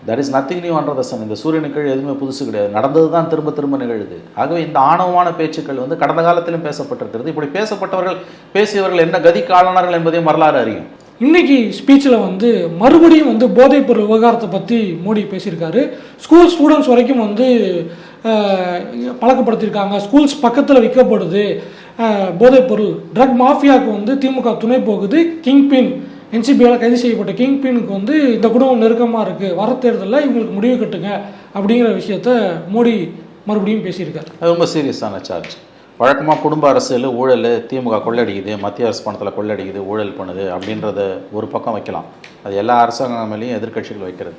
there is nothing new under the sun இந்த சூரியனுக்கு கீழ் எதுவுமே புதுசு கிடையாது. நடந்தது தான் திரும்ப திரும்ப நிகழுது. ஆகவே இந்த ஆணவமான பேச்சுக்கள் வந்து கடந்த காலத்திலும் பேசப்பட்டிருக்கிறது. இப்படி பேசப்பட்டவர்கள் பேசியவர்கள் என்ன கதிக்கு ஆளானார்கள் என்பதையும் வரலாறு அறியும். இன்னைக்கு ஸ்பீச்சில் வந்து மறுபடியும் வந்து போதைப்பொருள் விவகாரத்தை பற்றி மோடி பேசியிருக்காரு. ஸ்கூல் ஸ்டூடெண்ட்ஸ் வரைக்கும் வந்து பழக்கப்படுத்தியிருக்காங்க. ஸ்கூல்ஸ் பக்கத்தில் விற்கப்படுது. போதைப்பொருள் ட்ரக் மாஃபியாவுக்கு வந்து திமுக துணை போகுது. கிங்பின் என்சிபியால் கைது செய்யப்பட்ட கிங்பினுக்கு வந்து இந்த குடும்பம் நெருக்கமாக இருக்குது வர தேர்தலில் இவங்களுக்கு முடிவு கட்டுங்க அப்படிங்கிற விஷயத்த மோடி மறுபடியும் பேசியிருக்காரு. அது ரொம்ப சீரியஸான சார்ஜ் வழக்கமாக குடும்ப அரசியல் ஊழல் திமுக கொள்ளடிக்குது மத்திய அரசு பணத்தில் கொள்ளடிக்குது ஊழல் பண்ணுது அப்படின்றத ஒரு பக்கம் வைக்கலாம். அது எல்லா அரசாங்க மேலேயும் எதிர்க்கட்சிகள் வைக்கிறது.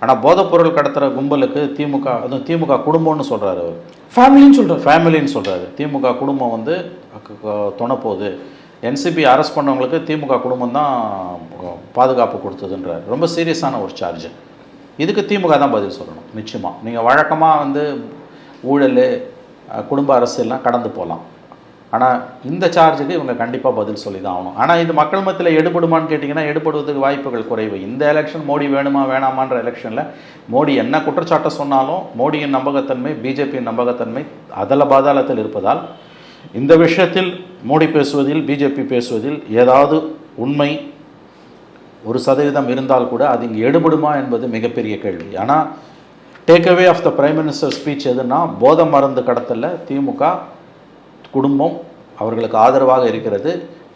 ஆனால் போதைப்பொருள் கடத்துகிற கும்பலுக்கு திமுக அதுவும் திமுக குடும்பம்னு சொல்கிறாரு அவர். ஃபேமிலின்னு சொல்கிறார் ஃபேமிலின்னு சொல்கிறாரு திமுக குடும்பம் வந்து க- க- துணை போகுது. என்சிபி அரெஸ்ட் பண்ணவங்களுக்கு திமுக குடும்பம் தான் பாதுகாப்பு கொடுத்ததுன்றார். ரொம்ப சீரியஸான ஒரு சார்ஜ் இதுக்கு திமுக தான் பதில் சொல்லணும். நிச்சயமாக நீங்கள் வழக்கமாக வந்து ஊழல் குடும்ப அரசியல்லாம் கடந்து போகலாம் ஆனால் இந்த சார்ஜுக்கு இவங்க கண்டிப்பாக பதில் சொல்லி தான் ஆகணும். ஆனால் இது மக்கள் மத்தியில் எடுபடுமான்னு கேட்டிங்கன்னா எடுபடுவதுக்கு வாய்ப்புகள் குறைவு. இந்த எலெக்ஷன் மோடி வேணுமா வேணாமான்ற எலெக்ஷனில் மோடி என்ன குற்றச்சாட்டை சொன்னாலும் மோடியின் நம்பகத்தன்மை பிஜேபியின் நம்பகத்தன்மை அதல பாதாளத்தில் இருப்பதால் இந்த விஷயத்தில் மோடி பேசுவதில் பிஜேபி பேசுவதில் ஏதாவது உண்மை ஒரு சதவீதம் இருந்தால் கூட அது இங்கே எடுபடுமா என்பது மிகப்பெரிய கேள்வி. ஆனால் takeaway of the prime minister speech எதுனா போதை மருந்து கடத்தலில் திமுக குடும்பம் அவர்களுக்கு ஆதரவாக இருக்கிறது.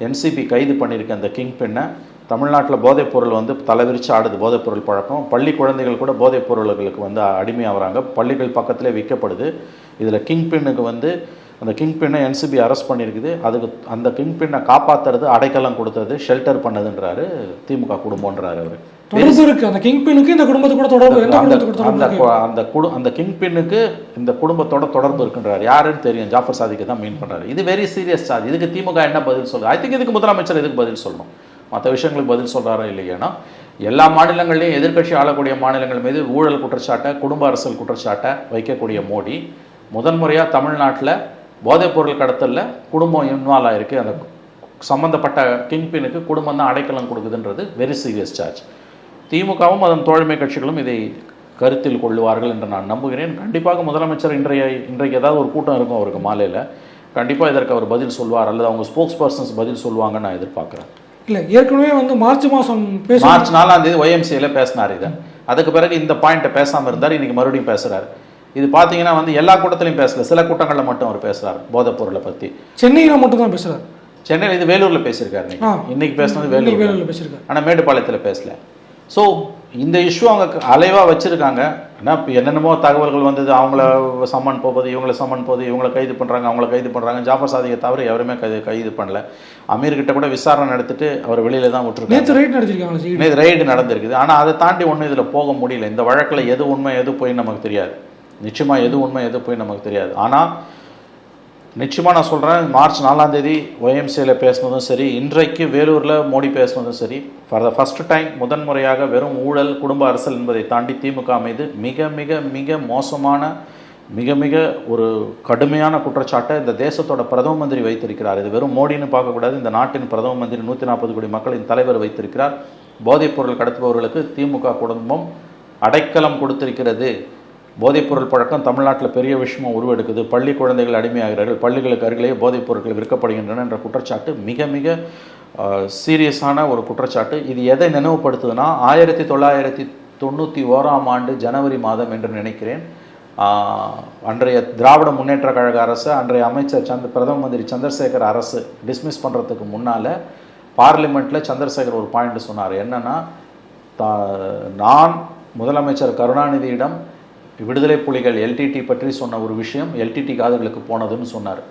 என்சிபி கைது பண்ணியிருக்க அந்த கிங் பெண்ணை தமிழ்நாட்டில் போதைப்பொருள் வந்து தலைவிரிச்சு ஆடுது போதைப்பொருள் பழக்கம். பள்ளி குழந்தைகள் கூட போதைப் பொருள்களுக்கு வந்து அடிமையாகிறாங்க பள்ளிகள் பக்கத்திலே விற்கப்படுது. இதில் கிங் பெண்ணுக்கு வந்து அந்த கிங் பெண்ணை என்சிபி அரெஸ்ட் பண்ணியிருக்குது அதுக்கு அந்த கிங் பெண்ணை காப்பாற்றுறது அடைக்கலம் கொடுத்தது ஷெல்டர் பண்ணதுன்றாரு திமுக குடும்பம்ன்றாரு அவர். தொடர்பு இருக்கு அந்த கிங் பின்னுக்கு இந்த குடும்பத்து கூட தொடர்பு எந்த அந்த குடும்பத்துக்கு கூட அந்த அந்த குடு அந்த கிங் பின்னுக்கு இந்த குடும்பத்தோட தொடர்பு இருக்குன்றார். யாருன்னு தெரியும். ஜாஃபர் சாதிக்கு தான் மீன் பண்றாரு. இது வெரி சீரியஸ் சார்ஜ் இதுக்கு திமுக என்ன பதில் சொல்லுது? ஐ திங்க் இதுக்கு முதலமைச்சர் இதுக்கு பதில் சொல்லணும்? மற்ற விஷயங்களுக்கு பதில் சொல்றாரா இல்லையானா? எல்லா மாநிலங்கள்லையும் எதிர்க்கட்சி ஆளக்கூடிய மாநிலங்கள் மீது ஊழல் குற்றச்சாட்டை குடும்ப அரசியல் குற்றச்சாட்டை வைக்கக்கூடிய மோடி முதன்முறையாக தமிழ்நாட்டில் போதைப்பொருள் கடத்தல்ல குடும்பம் இன்வால்வ் ஆயிருக்கு. அந்த சம்பந்தப்பட்ட கிங் பின்னுக்கு குடும்பம் தான் அடைக்கலம் கொடுக்குதுன்றது வெரி சீரியஸ் சார்ஜ் திமுகவும் அதன் தோழமை கட்சிகளும் இதை கருத்தில் கொள்ளுவார்கள் என்று நான் நம்புகிறேன். கண்டிப்பாக முதலமைச்சர் இன்றைய இன்றைக்கு ஏதாவது ஒரு கூட்டம் இருக்கும் அவருக்கு மாலையில். கண்டிப்பாக இதற்கு அவர் பதில் சொல்வார் அல்லது அவங்க ஸ்போக்ஸ் பர்சன்ஸ் பதில் சொல்லுவாங்கன்னு நான் எதிர்பார்க்குறேன். இல்ல ஏற்கனவே வந்து மார்ச் பேச மார்ச் நாலாம் தேதி ஒய்எம்சியில் பேசினார் இதை. அதுக்கு பிறகு இந்த பாயிண்ட்டை பேசாமல் இருந்தார் இன்னைக்கு மறுபடியும் பேசுறாரு. இது பார்த்தீங்கன்னா வந்து எல்லா கூட்டத்திலையும் பேசல சில கூட்டங்களில் மட்டும் அவர் பேசுறார் போதைப் பொருளை பற்றி சென்னையில மட்டும் தான் பேசுறாரு. சென்னையில் இது வேலூரில் பேசியிருக்காரு இன்னைக்கு. பேசுனது வேலூர் வேலூர்ல பேசியிருக்காரு. ஆனால் மேட்டுப்பாளையத்தில் பேசல. ஸோ இந்த இஷ்யூ அவங்க அலைவாக வச்சுருக்காங்க. ஆனால் இப்போ என்னென்னமோ தகவல்கள் வந்தது. அவங்கள சம்மன் போகுது இவங்கள சம்மன் போகுது இவங்கள கைது பண்ணுறாங்க அவங்கள கைது பண்ணுறாங்க ஜாஃபர் சாதியை தவிர எவருமே கைது கைது பண்ணல. அமீர் கிட்ட கூட விசாரணை நடத்திட்டு அவர் வெளியில தான் விட்டுருக்காங்க. நேத்து ரைட் நடத்திருக்காங்க நேற்று ரைடு நடந்திருக்குது. ஆனால் அதை தாண்டி ஒன்றும் இதில் போக முடியல. இந்த வழக்கில் எது உண்மை எது போய் நமக்கு தெரியாது. நிச்சயமாக எது உண்மை எது போய் நமக்கு தெரியாது. ஆனால் நிச்சயமாக நான் சொல்கிறேன் மார்ச் நாலாம் தேதி ஒய்எம்சியில் பேசுனதும் சரி இன்றைக்கு வேலூரில் மோடி பேசினதும் சரி ஃபார் த ஃபஸ்ட் டைம் முதன்முறையாக வெறும் ஊழல் குடும்ப அரசல் என்பதை தாண்டி திமுக மீது மிக மிக மிக மோசமான மிக மிக ஒரு கடுமையான குற்றச்சாட்டை இந்த தேசத்தோட பிரதம மந்திரி வைத்திருக்கிறார். இது வெறும் மோடின்னு பார்க்கக்கூடாது இந்த நாட்டின் பிரதம மந்திரி நூற்றி நாற்பது கோடி மக்களின் தலைவர் வைத்திருக்கிறார். போதைப்பொருள் கடத்துபவர்களுக்கு திமுக குடும்பம் அடைக்கலம் கொடுத்திருக்கிறது. போதைப்பொருள் பழக்கம் தமிழ்நாட்டில் பெரிய விஷயமாக உருவெடுக்குது. பள்ளி குழந்தைகள் அடிமையாகிறார்கள். பள்ளிகளுக்கு அருகிலேயே போதைப் பொருட்கள் விற்கப்படுகின்றன என்ற குற்றச்சாட்டு மிக மிக சீரியஸான ஒரு குற்றச்சாட்டு. இது எதை நினைவுபடுத்துதுன்னா ஆயிரத்தி தொள்ளாயிரத்தி தொண்ணூற்றி ஓராம் ஆண்டு ஜனவரி மாதம் என்று நினைக்கிறேன். அன்றைய திராவிட முன்னேற்ற கழக அரசு அன்றைய அமைச்சர் சந்த் பிரதம மந்திரி சந்திரசேகர் அரசு டிஸ்மிஸ் பண்ணுறதுக்கு முன்னால் பார்லிமெண்ட்டில் சந்திரசேகர் ஒரு பாயிண்ட் சொன்னார். என்னன்னா நான் முதலமைச்சர் கருணாநிதியிடம் விடுதலை புலிகள் எல்டிடி பற்றி சொன்ன ஒரு விஷயம் எல்டிடி காதுகளுக்கு போனதுன்னு சொன்னார்.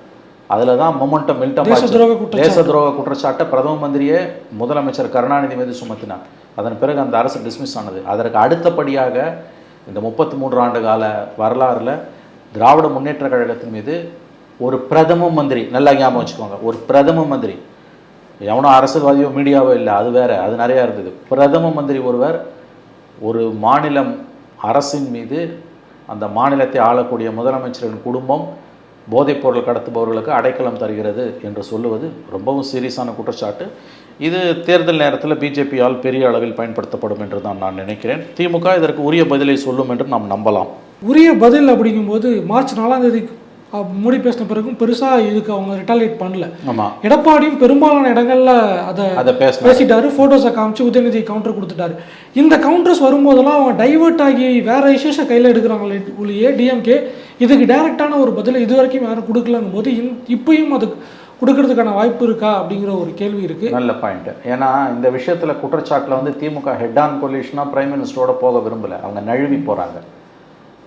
அதில் தான் மொமெண்டம் மில்டம் தேச துரோக குற்றச்சாட்டு. பிரதம மந்திரியே முதலமைச்சர் கருணாநிதி மீது சுமத்தினார். அதன் பிறகு அந்த அரசு டிஸ்மிஸ் ஆனது. அதற்கு அடுத்தபடியாக இந்த முப்பத்தி மூன்று ஆண்டு கால வரலாறுல திராவிட முன்னேற்ற கழகத்தின் மீது ஒரு பிரதம மந்திரி நல்லா ஞாபகம் வச்சுக்கோங்க ஒரு பிரதம மந்திரி. எவனோ அரசியல்வாதியோ மீடியாவோ இல்லை அது வேற அது நிறையா இருந்தது. பிரதம மந்திரி ஒருவர் ஒரு மாநிலம் அரசின் மீது அந்த மாநிலத்தை ஆளக்கூடிய முதலமைச்சரின் குடும்பம் போதைப்பொருள் கடத்துபவர்களுக்கு அடைக்கலம் தருகிறது என்று சொல்லுவது ரொம்பவும் சீரியஸான குற்றச்சாட்டு. இது தேர்தல் நேரத்தில் பிஜேபியால் பெரிய அளவில் பயன்படுத்தப்படும் என்று தான் நான் நினைக்கிறேன். திமுக இதற்கு உரிய பதிலை சொல்லும் என்று நாம் நம்பலாம். உரிய பதில் அப்படிங்கும்போது மார்ச் நாலாம் தேதி மோடி பேசின பிறகும் பெருசா இதுக்கு அவங்க ரிட்டாலியேட் பண்ணல. எடப்பாடியும் பெரும்பாலான இடங்கள்ல அதை அதை பேச பேசிட்டாரு போட்டோஸை காமிச்சு உதயநிதி கவுண்டர் கொடுத்துட்டாரு. இந்த கவுண்டர்ஸ் வரும்போதெல்லாம் அவங்க டைவர்ட் ஆகி வேற இஷ்யூஸை கையில் எடுக்கிறாங்களே ஒழிய டிஎம்கே இதுக்கு டைரக்டான ஒரு பதில் இது வரைக்கும் யாரும் கொடுக்கலங்கும் போது இப்பயும் அது கொடுக்கறதுக்கான வாய்ப்பு இருக்கா அப்படிங்கிற ஒரு கேள்வி இருக்கு. நல்ல பாயிண்ட் ஏன்னா இந்த விஷயத்தில் குற்றச்சாட்டில் வந்து திமுக ஹெட் ஆன் கொலிஷனாக பிரைம் மினிஸ்டரோட போக விரும்பல. அவங்க நழுவி போகிறாங்க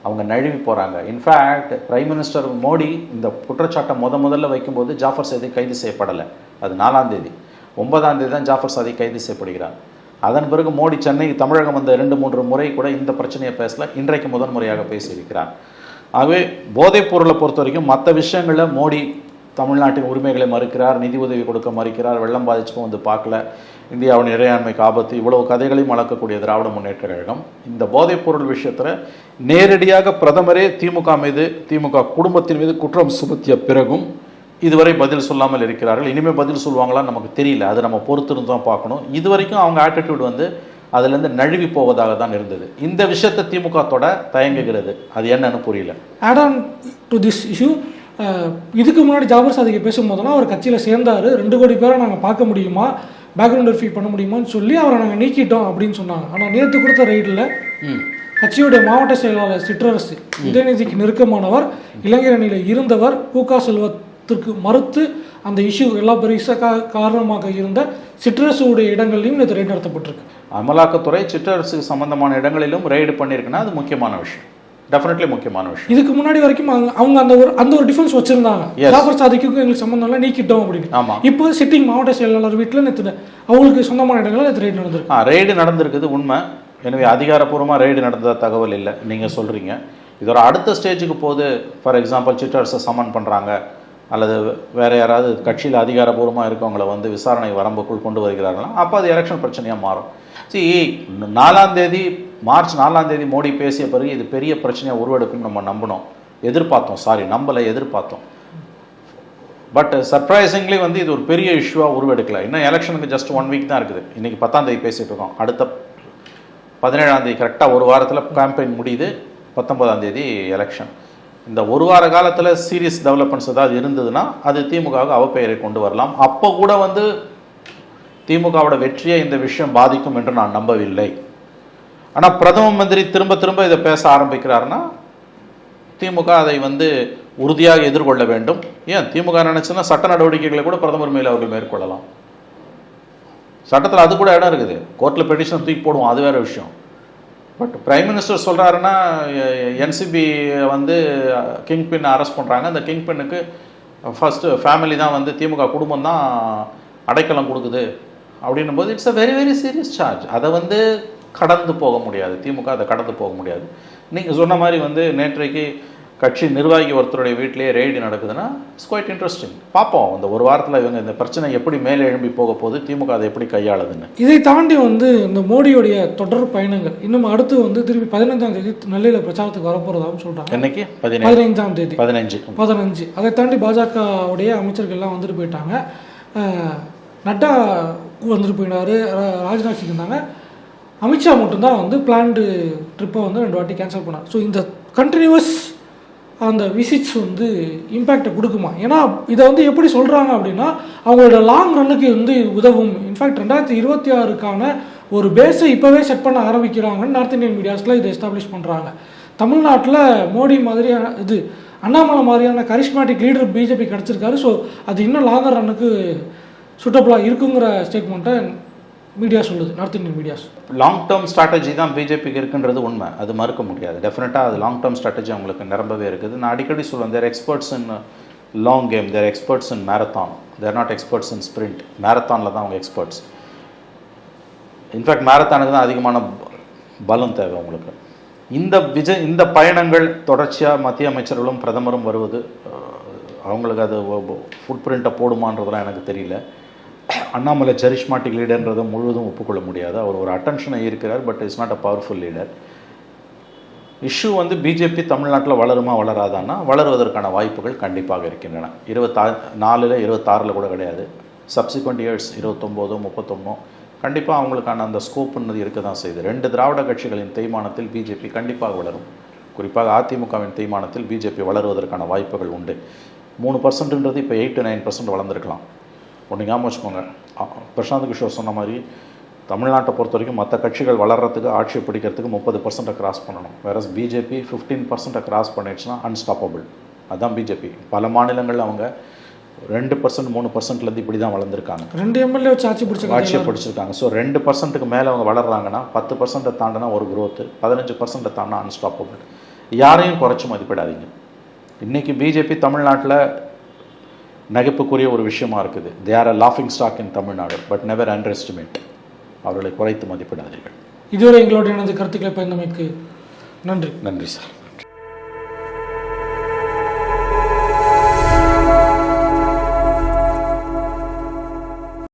அவங்க நழுவி போகிறாங்க இன்ஃபேக்ட் பிரைம் மினிஸ்டர் மோடி இந்த குற்றச்சாட்டை முத முதல்ல வைக்கும்போது ஜாஃபர் சதி கைது செய்யப்படலை. அது நாலாம் தேதி. ஒன்பதாம் தேதி தான் ஜாஃபர் சாதி கைது செய்யப்படுகிறார். அதன் பிறகு மோடி சென்னை தமிழகம் வந்த ரெண்டு மூன்று முறை கூட இந்த பிரச்சனையை பேசல. இன்றைக்கு முதன் முறையாக பேசியிருக்கிறார். ஆகவே போதைப் பொருளை பொறுத்த வரைக்கும் மற்ற விஷயங்களில் மோடி தமிழ்நாட்டின் உரிமைகளை மறுக்கிறார் நிதி உதவி கொடுக்க மறுக்கிறார் வெள்ளம் பாதிச்சுக்கும் வந்து பார்க்கல. இந்தியாவின் இறையாண்மைக்கு ஆபத்து. இவ்வளவு கதைகளையும் வளர்க்கக்கூடிய திராவிட முன்னேற்ற கழகம் இந்த போதைப்பொருள் விஷயத்தில் நேரடியாக பிரதமரே திமுக மீது திமுக குடும்பத்தின் மீது குற்றம் சுமத்திய பிறகும் இதுவரை பதில் சொல்லாமல் இருக்கிறார்கள். இனிமேல் பதில் சொல்லுவாங்களான்னு நமக்கு தெரியல. அது நம்ம பொறுத்திருந்து தான் பார்க்கணும். இதுவரைக்கும் அவங்க ஆட்டிடியூட் வந்து அதுலேருந்து நழுவி போவதாக தான் இருந்தது. இந்த விஷயத்தை திமுக தொட தயங்குகிறது. அது என்னன்னு புரியல. Add on to this issue இதுக்கு முன்னாடி ஜாபர் சாதிக்கு பேசும்போதெல்லாம் அவர் கட்சியில் சேர்ந்தாரு. ரெண்டு கோடி பேரை நாங்கள் பார்க்க முடியுமா? பேக்ரவுண்ட் வெரிஃபை பண்ண முடியுமான்னு சொல்லி அவரை நாங்கள் நீக்கிட்டோம் அப்படின்னு சொன்னாங்க. ஆனால் நேற்று கொடுத்த ரைடில் கட்சியுடைய மாவட்ட செயலாளர் சிற்றரசு உதயநிதிக்கு நெருக்கமானவர் இளைஞர் அணியில் இருந்தவர் பூகா செல்வ போராட்டத்திற்கு மறுத்து அந்த இஷ்யூ எல்லாம் பெருசாக காரணமாக இருந்த சிட்ரஸுடைய இடங்கள்லையும் இது ரெய்டு நடத்தப்பட்டிருக்கு. அமலாக்கத்துறை சிற்றரசுக்கு சம்பந்தமான இடங்களிலும் ரெய்டு பண்ணியிருக்குன்னா அது முக்கியமான விஷயம். டெஃபினெட்லி முக்கியமான விஷயம். இதுக்கு முன்னாடி வரைக்கும் அவங்க அவங்க அந்த ஒரு அந்த ஒரு டிஃபென்ஸ் வச்சிருந்தாங்க. ஜாஃபர் சாதிக்கும் எங்களுக்கு சம்மந்தம் இல்லை நீக்கிட்டோம் அப்படின்னு ஆமா. இப்போ சிட்டிங் மாவட்ட செயலாளர் வீட்டில் நேற்று அவங்களுக்கு சொந்தமான இடங்களில் நேற்று ரெய்டு நடந்திருக்கு. ரெய்டு நடந்திருக்குது உண்மை. எனவே அதிகாரப்பூர்வமாக ரெய்டு நடந்ததா தகவல் இல்லை நீங்கள் சொல்கிறீங்க இது ஒரு அடுத்த ஸ்டேஜுக்கு போகுது ஃபார் எக்ஸாம்பிள் சிட்டர்ஸை சமன் பண்ணுறாங்க அல்லது வேற யாராவது கட்சியில் அதிகாரப்பூர்வமாக இருக்கவங்கள வந்து விசாரணை வரம்புக்குள் கொண்டு வருகிறார்களா அப்போ அது எலெக்ஷன் பிரச்சனையாக மாறும். சி நாலாம் தேதி மார்ச் நாலாம் தேதி மோடி பேசிய பிறகு இது பெரிய பிரச்சனையாக உருவெடுக்கும் நம்ம நம்பினோம். எதிர்பார்த்தோம் சாரி நம்பலை எதிர்பார்த்தோம் பட் சர்ப்ரைசிங்லி வந்து இது ஒரு பெரிய இஷ்யூவாக உருவெடுக்கல. இன்னும் எலெக்ஷனுக்கு ஜஸ்ட் ஒன் வீக் தான் இருக்குது. இன்றைக்கி பத்தாம் தேதி பேசிகிட்டு இருக்கோம். அடுத்த பதினேழாம் தேதி கரெக்டாக ஒரு வாரத்தில் கேம்பெயின் முடியுது. பத்தொன்பதாம் தேதி எலெக்ஷன் இந்த ஒரு வார காலத்தில் சீரியஸ் டெவலப்மெண்ட்ஸ் ஏதாவது இருந்ததுன்னா அது திமுகவுக்கு அவப்பெயரை கொண்டு வரலாம். அப்போ கூட வந்து திமுகவோட வெற்றியை இந்த விஷயம் பாதிக்கும் என்று நான் நம்பவில்லை. ஆனால் பிரதம மந்திரி திரும்ப திரும்ப இதை பேச ஆரம்பிக்கிறாருன்னா திமுக அதை வந்து உறுதியாக எதிர்கொள்ள வேண்டும். ஏன்? திமுக நினைச்சுன்னா சட்ட நடவடிக்கைகளை கூட பிரதமர் மேலே அவர்கள் மேற்கொள்ளலாம். சட்டத்தில் அது கூட இடம் இருக்குது. கோர்ட்டில் பெட்டிஷன் தூக்கி போடுவோம் அது வேற விஷயம். பட் பிரைம் மினிஸ்டர் சொல்கிறாருன்னா என்சிபி வந்து கிங் பின் அரெஸ்ட் பண்ணுறாங்க அந்த கிங் பின்னுக்கு ஃபஸ்ட்டு ஃபேமிலி தான் வந்து திமுக குடும்பம் தான் அடைக்கலம் கொடுக்குது. அப்படின்னும் போது it's a very very serious charge அதை வந்து கடந்து போக முடியாது. திமுக அதை கடந்து போக முடியாது. நீங்கள் சொன்ன மாதிரி வந்து நேற்றைக்கு கட்சி நிர்வாகி ஒருத்தருடைய வீட்டிலேயே ரெய்டு நடக்குதுன்னா இட்ஸ் குவைட் இன்ட்ரெஸ்டிங் பார்ப்போம். இந்த ஒரு வாரத்தில் இவங்க இந்த பிரச்சனை எப்படி மேலே எழும்பி போக போகுது திமுக அதை எப்படி கையாளுதுன்னு. இதை தாண்டி வந்து இந்த மோடியுடைய தொடர் பயணங்கள் இன்னும் அடுத்து வந்து திருப்பி பதினைஞ்சாம் தேதி நெல்லையில் பிரச்சாரத்துக்கு வரப்போறதாகவும் சொல்றாங்க. என்னைக்கு? பதினைஞ்சாம் தேதி. பதினஞ்சு. பதினஞ்சு. அதை தாண்டி பாஜகவுடைய அமைச்சர்கள்லாம் வந்துட்டு போயிட்டாங்க. நட்டா வந்துட்டு போயிட்டாரு. ரா- ராஜ்நாத் சிங் இருந்தாங்க. அமித்ஷா மட்டும்தான் வந்து பிளான்டு ட்ரிப்பை வந்து ரெண்டு வாட்டி கேன்சல் பண்ணார். ஸோ இந்த கண்டினியூவஸ் அந்த விசிட்ஸ் வந்து இம்பேக்டை கொடுக்குமா? ஏன்னா இதை வந்து எப்படி சொல்கிறாங்க அப்படின்னா அவங்களோட லாங் ரன்னுக்கு வந்து உதவும். இன்ஃபேக்ட் ரெண்டாயிரத்தி இருபத்தி ஆறுக்கான ஒரு பேஸை இப்போவே செட் பண்ண ஆரம்பிக்கிறாங்கன்னு நார்த் இந்தியன் மீடியாஸில் இதை எஸ்டாப்ளிஷ் பண்ணுறாங்க தமிழ்நாட்டில் மோடி மாதிரியான இது அண்ணாமலை மாதிரியான கரிஷ்மாட்டிக் லீடர் பிஜேபி கிடச்சிருக்காரு. ஸோ அது இன்னும் லாங்கர் ரன்னுக்கு சூட்டபுளாக இருக்குங்கிற ஸ்டேட்மெண்ட்டை மீடியா சொல்லுது north Indian medias. Long term strategy தான் பிஜேபிக்கு இருக்குன்றது உண்மை. அது மறுக்க முடியாது. டெஃபினட்டாக அது லாங் டேர்ம் ஸ்ட்ராட்டஜி அவங்களுக்கு நிரம்பவே இருக்குது. நான் அடிக்கடி சொல்லுவேன் they're experts in long game they're experts in marathon they're not experts in sprint மேரத்தானில் தான் அவங்க எக்ஸ்பர்ட்ஸ் இன்ஃபேக்ட் மேரத்தானுக்கு தான் அதிகமான பலம் தேவை அவங்களுக்கு. இந்த விஜய் இந்த பயணங்கள் தொடர்ச்சியாக மத்திய அமைச்சர்களும் பிரதமரும் வருவது அவங்களுக்கு அது ஃபுட் பிரிண்ட்டை போடுமான்றதெல்லாம் எனக்கு தெரியல. அண்ணாமலை சரிஷ்மாட்டிக் லீடர்ன்றதை முழுவதும் ஒப்புக்கொள்ள முடியாது. அவர் ஒரு அட்டென்ஷனை இருக்கிறார் but is not a powerful leader issue வந்து பிஜேபி தமிழ்நாட்டில் வளருமா வளராதான்னா வளருவதற்கான வாய்ப்புகள் கண்டிப்பாக இருக்கின்றன. இருபத்தா நாலில் இருபத்தாறில் கூட கிடையாது. சப்சிக்வெண்ட் இயர்ஸ் இருபத்தொம்போதோ முப்பத்தொன்னோ கண்டிப்பாக அவங்களுக்கான அந்த ஸ்கோப்புன்றது இருக்க தான் செய்யுது. ரெண்டு திராவிட கட்சிகளின் தேய்மானத்தில் பிஜேபி கண்டிப்பாக வளரும். குறிப்பாக அதிமுகவின் தேய்மானத்தில் பிஜேபி வளருவதற்கான வாய்ப்புகள் உண்டு. மூணு பர்சன்ட்ன்றது இப்போ எயிட் டு நைன் பர்சன்ட் வளர்ந்துருக்கலாம். ஒன்று ஞாபகம் வச்சுக்கோங்க. பிரசாந்த் கிஷோர் சொன்ன மாதிரி தமிழ்நாட்டை பொறுத்த வரைக்கும் மற்ற கட்சிகள் வளர்கிறதுக்கு ஆட்சியை பிடிக்கிறதுக்கு முப்பது பர்சன்ட்டை கிராஸ் பண்ணணும். வேற பிஜேபி ஃபிஃப்டீன் பர்சன்ட்டை கிராஸ் பண்ணிடுச்சுன்னா அன்ஸ்டாப்பபிள் அதுதான் பிஜேபி பல மாநிலங்கள் அவங்க ரெண்டு பர்சன்ட் மூணு பர்சன்ட்லேருந்து இப்படி தான் வளர்ந்துருக்காங்க. ரெண்டு எம்எல்ஏ வச்சு ஆட்சி பிடிச்ச ஆட்சியை பிடிச்சிருக்காங்க. ஸோ ரெண்டு பர்சன்ட்டுக்கு மேலே அவங்க வளர்றாங்கன்னா பத்து பர்சன்ட்டை தாண்டினா ஒரு growth பதினஞ்சு பர்சன்ட்டை தாண்டினா அன்ஸ்டாப்பபிள் யாரையும் குறைச்சி மதிப்பிடாதீங்க. இன்னைக்கு பிஜேபி தமிழ்நாட்டில் நகைப்புக்குரிய ஒரு விஷயமா இருக்குது. They are a லாஃபிங் stock in Tamil Nadu but never underestimate அவர்களை குறைத்து மதிப்பிடாதீர்கள். இதுவரை எங்களோட எனது கருத்துக்களை பயந்தமைக்கு நன்றி. நன்றி சார்